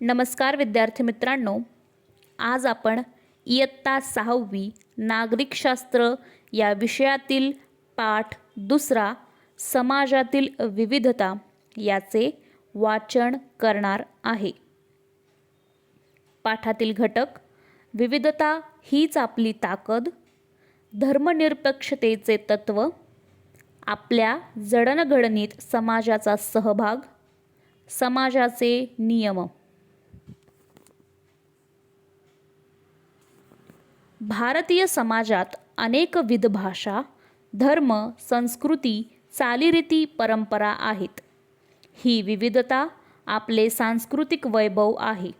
नमस्कार विद्यार्थी मित्रांनो. आज आपण इयत्ता सहावी नागरिकशास्त्र या विषयातील पाठ दुसरा समाजातील विविधता याचे वाचन करणार आहे. पाठातील घटक विविधता हीच आपली ताकद धर्मनिरपेक्षतेचे तत्त्व आपल्या जडणघडणीत समाजाचा सहभाग समाजाचे नियम. भारतीय समाजात अनेकविध भाषा धर्म संस्कृती चालीरीती परंपरा आहेत. ही विविधता आपले सांस्कृतिक वैभव आहे.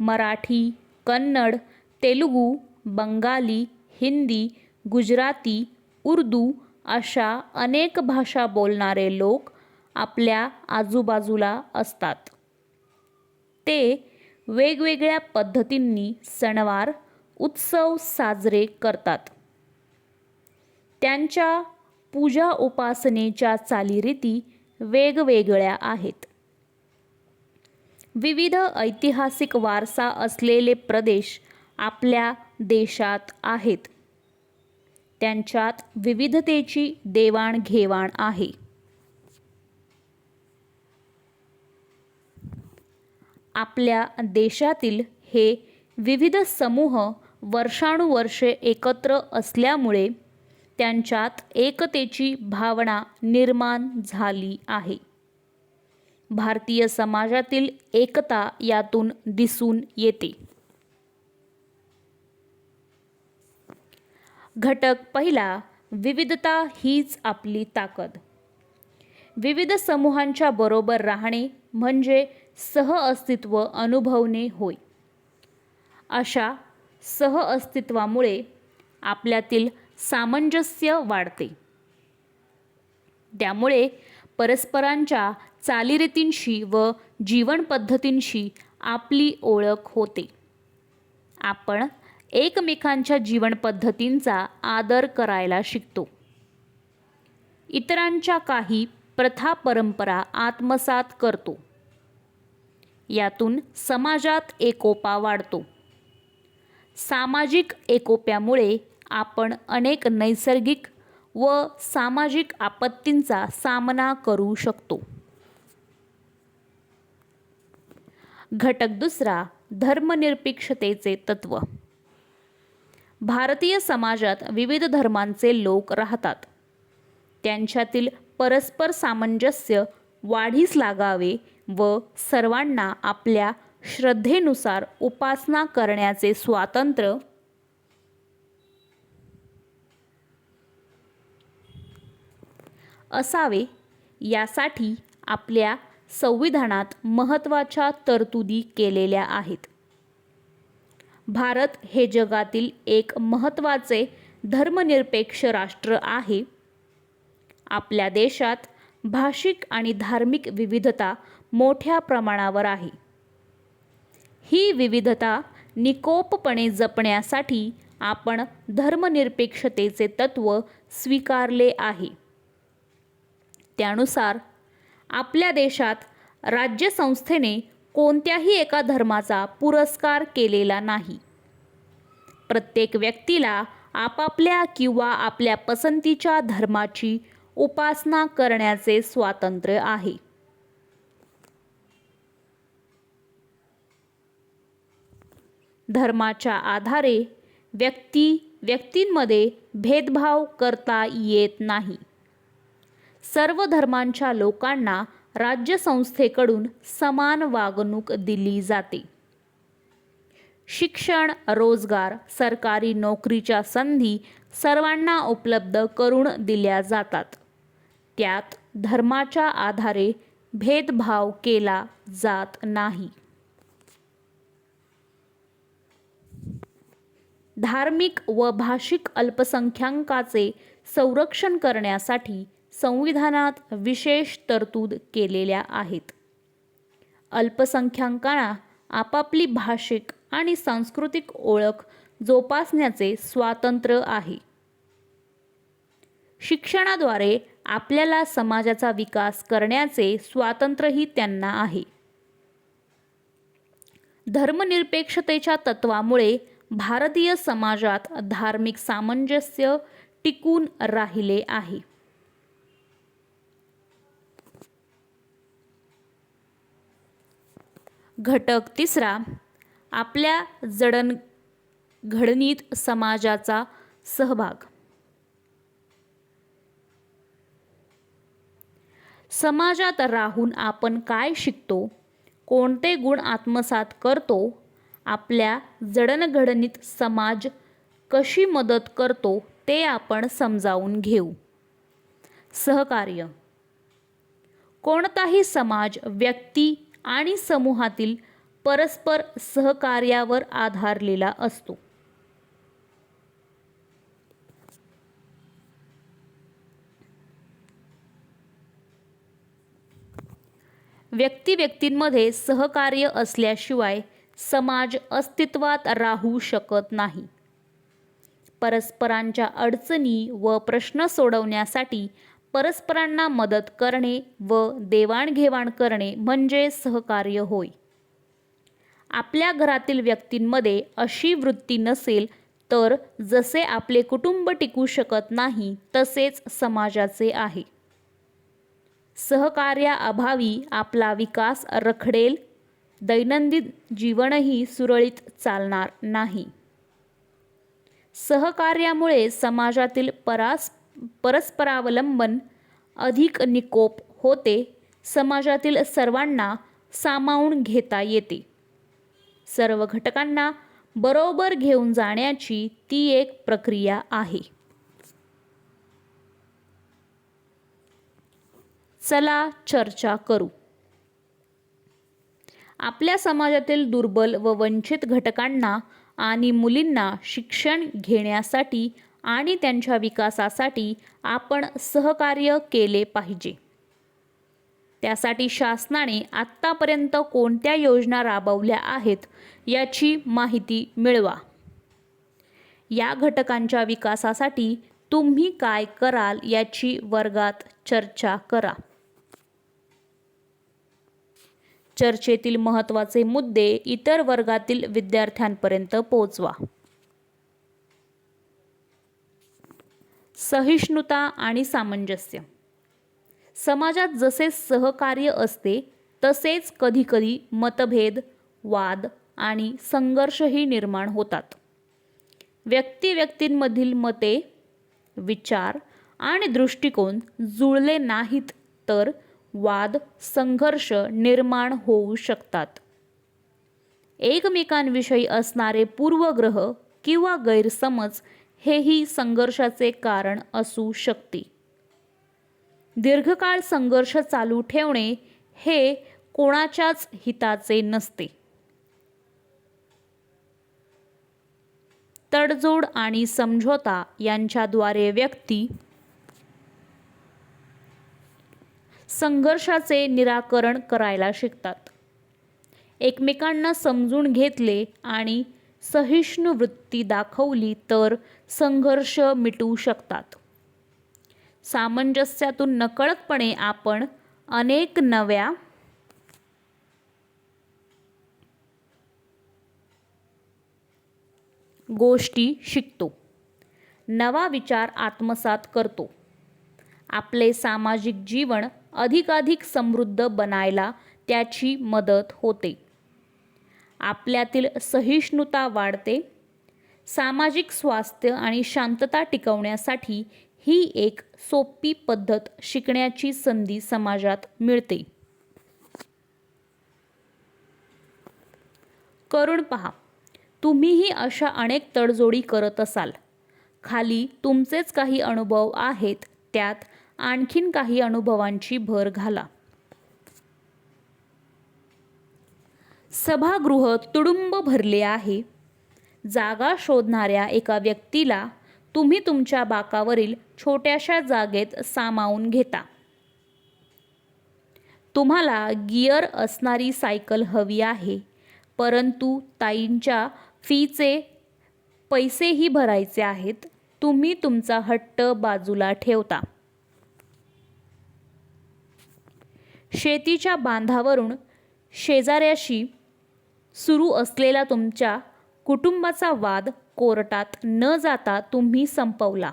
मराठी कन्नड तेलुगू बंगाली हिंदी गुजराती उर्दू अशा अनेक भाषा बोलणारे लोक आपल्या आजूबाजूला असतात. ते वेगवेगळ्या पद्धतींनी सणवार उत्सव साजरे करतात. त्यांच्या पूजा उपासनेच्या चालीरीती वेगवेगळ्या आहेत. विविध ऐतिहासिक वारसा असलेले प्रदेश आपल्या देशात आहेत. त्यांच्यात विविधतेची देवाणघेवाण आहे. आपल्या देशातील हे विविध समूह वर्षानुवर्षे एकत्र असल्यामुळे त्यांच्यात एकतेची भावना निर्माण झाली आहे. भारतीय समाजातील एकता यातून दिसून येते. घटक पहिला विविधता हीच आपली ताकद. विविध समूहांच्या बरोबर राहणे म्हणजे सहअस्तित्व अनुभवणे होय. अशा सहअस्तित्वामुळे आपल्यातील सामंजस्य वाढते. त्यामुळे परस्परांच्या चालीरीतींशी व जीवनपद्धतींशी आपली ओळख होते. आपण एकमेकांच्या जीवनपद्धतींचा आदर करायला शिकतो. इतरांच्या काही प्रथा परंपरा आत्मसात करतो. यातून समाजात एकोपा वाढतो. सामाजिक एकोप्यामुळे आपण अनेक नैसर्गिक व सामाजिक आपत्तींचा सामना करू शकतो. घटक दुसरा धर्मनिरपेक्षतेचे तत्व. भारतीय समाजात विविध धर्मांचे लोक राहतात. त्यांच्यातील परस्पर सामंजस्य वाढीस लागावे व सर्वांना आपल्या श्रद्धेनुसार उपासना करण्याचे स्वातंत्र्य असावे यासाठी आपल्या संविधानात महत्त्वाच्या तरतुदी केलेल्या आहेत. भारत हे जगातील एक महत्त्वाचे धर्मनिरपेक्ष राष्ट्र आहे. आपल्या देशात भाषिक आणि धार्मिक विविधता मोठ्या प्रमाणावर आहे. ही विविधता निकोपपणे जपण्यासाठी आपण धर्मनिरपेक्षतेचे तत्त्व स्वीकारले आहे. त्यानुसार आपल्या देशात राज्यसंस्थेने कोणत्याही एका धर्माचा पुरस्कार केलेला नाही. प्रत्येक व्यक्तीला आपापल्या किंवा आपल्या पसंतीच्या धर्माची उपासना करण्याचे स्वातंत्र्य आहे. धर्माच्या आधारे व्यक्ती व्यक्तींमध्ये भेदभाव करता येत नाही. सर्व धर्मांच्या लोकांना राज्यसंस्थेकडून समान वागणूक दिली जाते. शिक्षण रोजगार सरकारी नोकरीच्या संधी सर्वांना उपलब्ध करून दिल्या जातात. त्यात धर्माच्या आधारे भेदभाव केला जात नाही. धार्मिक व भाषिक अल्पसंख्याकांचे संरक्षण करण्यासाठी संविधानात विशेष तरतूद केलेल्या आहेत. अल्पसंख्याकांना आपापली भाषिक आणि सांस्कृतिक ओळख जोपासण्याचे स्वातंत्र्य आहे. शिक्षणाद्वारे आपल्याला समाजाचा विकास करण्याचे स्वातंत्र्यही त्यांना आहे. धर्मनिरपेक्षतेच्या तत्वामुळे भारतीय समाजात धार्मिक सामंजस्य टिकून राहिले आहे. घटक तिसरा आपल्या जडण घडणीत समाजाचा सहभाग. समाजात राहून आपण काय शिकतो कोणते गुण आत्मसात करतो आपल्या जडणघडणीत समाज कशी मदत करतो ते आपण समजावून घेऊ. सहकार्य. कोणताही समाज व्यक्ती आणि समूहातील परस्पर सहकार्यावर आधारलेला असतो. व्यक्ती व्यक्तींमध्ये सहकार्य असल्याशिवाय समाज अस्तित्वात राहू शकत नाही. परस्परांच्या अडचणी व प्रश्न सोडवण्यासाठी परस्परांना मदत करणे व देवाणघेवाण करणे म्हणजे सहकार्य होय. आपल्या घरातील व्यक्तींमध्ये अशी वृत्ती नसेल तर जसे आपले कुटुंब टिकू शकत नाही तसेच समाजाचे आहे. सहकार्याअभावी आपला विकास रखडेल दैनंदिन जीवनही सुरळीत चालणार नाही. सहकार्यामुळे समाजातील परास परस्परावलंबन अधिक निकोप होते. समाजातील सर्वांना सामावून घेता येते. सर्व घटकांना बरोबर घेऊन जाण्याची ती एक प्रक्रिया आहे. चला चर्चा करू. आपल्या समाजातील दुर्बल व वंचित घटकांना आणि मुलींना शिक्षण घेण्यासाठी आणि त्यांच्या विकासासाठी आपण सहकार्य केले पाहिजे. त्यासाठी शासनाने आत्तापर्यंत कोणत्या योजना राबवल्या आहेत याची माहिती मिळवा. या घटकांच्या विकासासाठी तुम्ही काय कराल याची वर्गात चर्चा करा. चर्चेतील महत्त्वाचे मुद्दे इतर वर्गातील विद्यार्थ्यांपर्यंत पोहोचवा. सहिष्णुता आणि सामंजस्य. समाजात जसे सहकार्य असते तसेच कधीकधी मतभेद वाद आणि संघर्षही निर्माण होतात. व्यक्ती व्यक्तींमधील मते विचार आणि दृष्टिकोन जुळले नाहीत तर वाद संघर्ष निर्माण होऊ शकतात. एकमेकांविषयी असणारे पूर्वग्रह किंवा गैरसमज हेही संघर्षाचे कारण असू शकते. दीर्घकाळ संघर्ष चालू ठेवणे हे कोणाच्याच हिताचे नसते. तडजोड आणि समझोता यांच्याद्वारे व्यक्ती संघर्षाचे निराकरण करायला शिकतात. एकमेकांना समजून घेतले आणि सहिष्णू वृत्ती दाखवली तर संघर्ष मिटू शकतात. सामंजस्यातून नकळतपणे आपण अनेक नव्या गोष्टी शिकतो. नवा विचार आत्मसात करतो. आपले सामाजिक जीवन अधिकाधिक समृद्ध बनायला त्याची मदत होते. आपल्यातील सहिष्णुता वाढते. सामाजिक स्वास्थ्य आणि शांतता टिकवण्यासाठी ही एक सोपी पद्धत शिकण्याची संधी समाजात मिळते. करून पहा तुम्हीही अशा अनेक तडजोडी करत असाल. खाली तुमचेच काही अनुभव आहेत त्यात आणखीन काही अनुभवांची भर घाला. सभागृह तुडुंब भरले आहे. जागा शोधणाऱ्या एका व्यक्तीला तुम्ही तुमच्या बाकावरील छोट्याशा जागेत सामावून घेता. तुम्हाला गिअर असणारी सायकल हवी आहे परंतु ताईंच्या फीचे पैसेही भरायचे आहेत तुम्ही तुमचा हट्ट बाजूला ठेवता. शेतीच्या बांधावरून शेजाऱ्याशी सुरू असलेला तुमच्या कुटुंबाचा वाद कोर्टात न जाता तुम्ही संपवला.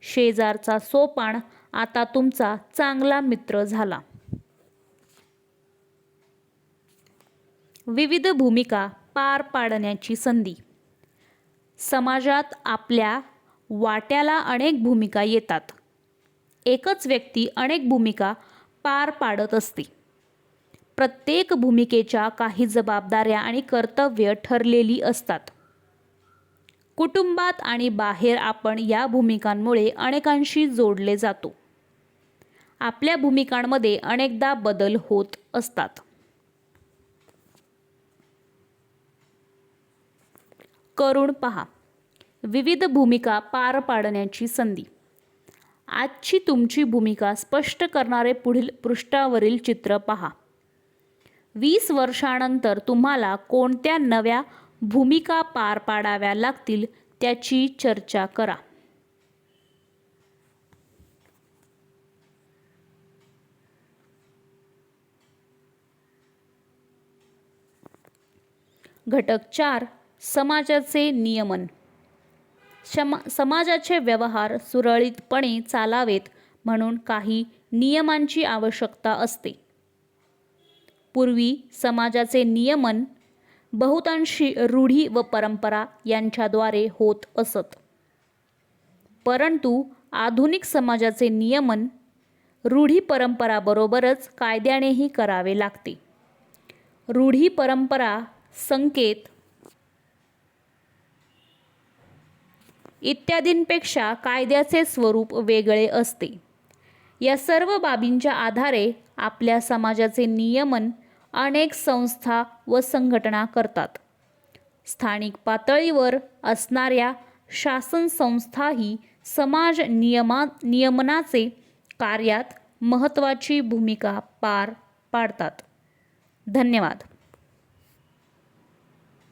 शेजारचा सोपान आता तुमचा चांगला मित्र झाला. विविध भूमिका पार पाडण्याची संधी. समाजात आपल्या वाट्याला अनेक भूमिका येतात. एकच व्यक्ती अनेक भूमिका पार पाडत असते. प्रत्येक भूमिकेच्या काही जबाबदाऱ्या आणि कर्तव्य ठरलेली असतात. कुटुंबात आणि बाहेर आपण या भूमिकांमुळे अनेकांशी जोडले जातो. आपल्या भूमिकांमध्ये अनेकदा बदल होत असतात. करून पहा. विविध भूमिका पार पाडण्याची संधी. आजची तुमची भूमिका स्पष्ट करणारे पुढील पृष्ठावरील चित्र पहा. वीस वर्षानंतर तुम्हाला कोणत्या नव्या भूमिका पार पाडाव्या लागतील त्याची चर्चा करा. घटक चार समाजाचे नियमन. शमा समाजाचे व्यवहार सुरळीतपणे चालावेत म्हणून काही नियमांची आवश्यकता असते. पूर्वी समाजाचे नियमन बहुतांशी रूढी व परंपरा यांच्याद्वारे होत असत. परंतु आधुनिक समाजाचे नियमन रूढी परंपराबरोबरच कायद्यानेही करावे लागते. रूढी परंपरा संकेत इत्यादींपेक्षा कायद्याचे स्वरूप वेगळे असते. या सर्व बाबींच्या आधारे आपल्या समाजाचे नियमन अनेक संस्था व संघटना करतात. स्थानिक पातळीवर असणाऱ्या शासन संस्थाही समाज नियमा नियमनाचे कार्यात महत्त्वाची भूमिका पार पाडतात. धन्यवाद.